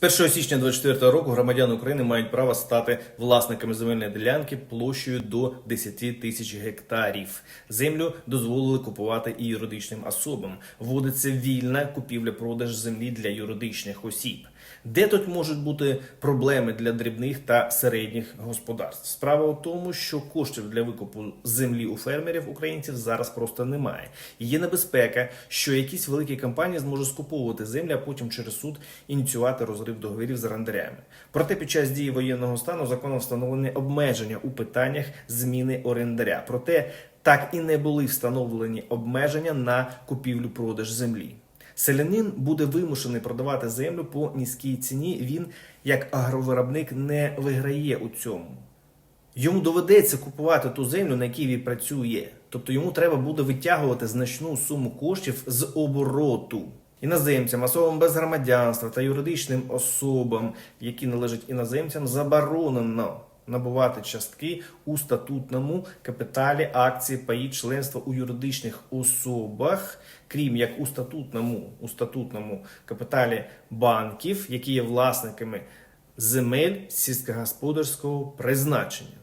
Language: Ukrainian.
З 1 січня 2024 року громадяни України мають право стати власниками земельної ділянки площею до 10 тисяч гектарів. Землю дозволили купувати і юридичним особам. Вводиться вільна купівля-продаж землі для юридичних осіб. Де тут можуть бути проблеми для дрібних та середніх господарств? Справа у тому, що коштів для викупу землі у фермерів українців зараз просто немає. Є небезпека, що якісь великі компанії зможуть скуповувати землю, а потім через суд ініціювати розрив договорів з орендарями. Проте під час дії воєнного стану законом встановлені обмеження у питаннях зміни орендаря. Проте так і не були встановлені обмеження на купівлю-продаж землі. Селянин буде вимушений продавати землю по низькій ціні. Він, як агровиробник, не виграє у цьому. Йому доведеться купувати ту землю, на якій він працює. Тобто йому треба буде витягувати значну суму коштів з обороту. Іноземцям, особам без громадянства та юридичним особам, які належать іноземцям, заборонено набувати частки у статутному капіталі акції паї членства у юридичних особах, крім як у статутному, у статутному капіталі банків, які є власниками земель сільськогосподарського призначення.